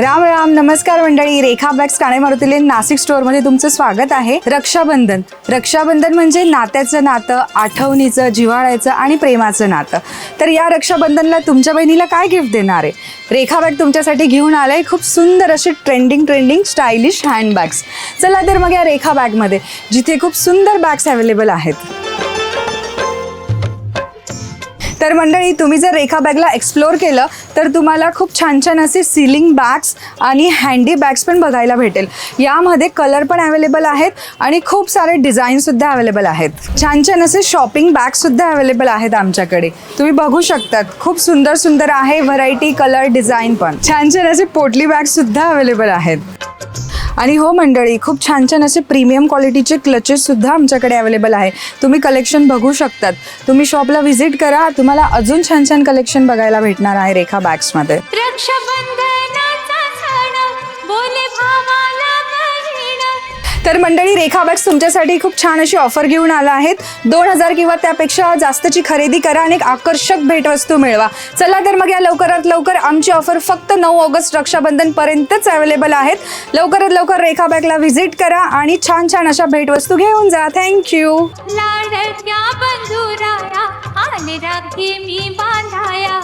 राम राम नमस्कार मंडळी. रेखा बॅग्स काणे मारुतीले नाशिक स्टोअरमध्ये तुमचं स्वागत आहे. रक्षाबंधन. रक्षाबंधन म्हणजे नात्याचं नातं आठवणीचं जिव्हाळ्याचं आणि प्रेमाचं नातं. तर या रक्षाबंधनला तुमच्या बहिणीला काय गिफ्ट देणार आहे? रेखा बॅग तुमच्यासाठी घेऊन आलंय खूप सुंदर अशी ट्रेंडिंग ट्रेंडिंग स्टायलिश हँडबॅग्स चला तर मग या रेखा बॅगमध्ये जिथे खूप सुंदर बॅग्स अवेलेबल आहेत. तर मंडळी तुम्ही जर रेखा बॅगला एक्सप्लोअर केलं तर तुम्हाला खूप छान छान असे सिलिंग बॅग्स आणि हँडी बॅग्स पण बघायला भेटेल. यामध्ये कलर पण अवेलेबल आहेत आणि खूप सारे डिझाईनसुद्धा अवेलेबल आहेत. छान छान असे शॉपिंग बॅग्ससुद्धा अवेलेबल आहेत आमच्याकडे. तुम्ही बघू शकतात खूप सुंदर सुंदर आहे व्हरायटी कलर डिझाईन पण. छान छान असे पोटली बॅग्ससुद्धा अवेलेबल आहेत. आणि हो मंडळी खूप छान छान असे प्रीमियम क्वालिटीचे क्लचेस सुद्धा आमच्याकडे अवेलेबल आहे. तुम्ही कलेक्शन बघू शकतात. तुम्ही शॉपला व्हिजिट करा. तुम्हाला अजून छान छान कलेक्शन बघायला भेटणार आहे रेखा बॅग्समध्ये मंडळी रेखा बॅग्स तुमच्यासाठी खूप छान अशी ऑफर घेऊन आला आहेत. दोन हजार किंवा त्यापेक्षा जास्तची खरेदी करा आणि एक आकर्षक भेटवस्तू मिळवा. चला तर मग या लवकरात लवकर आमची ऑफर फक्त नऊ ऑगस्ट रक्षाबंधन पर्यंतच अवेलेबल आहेत. लवकरात लवकर रेखा बॅगला व्हिजिट करा आणि छान छान अशा भेटवस्तू घेऊन जा. थँक्यू लाडक्या बंधुराया आले राखी मी बांधाया.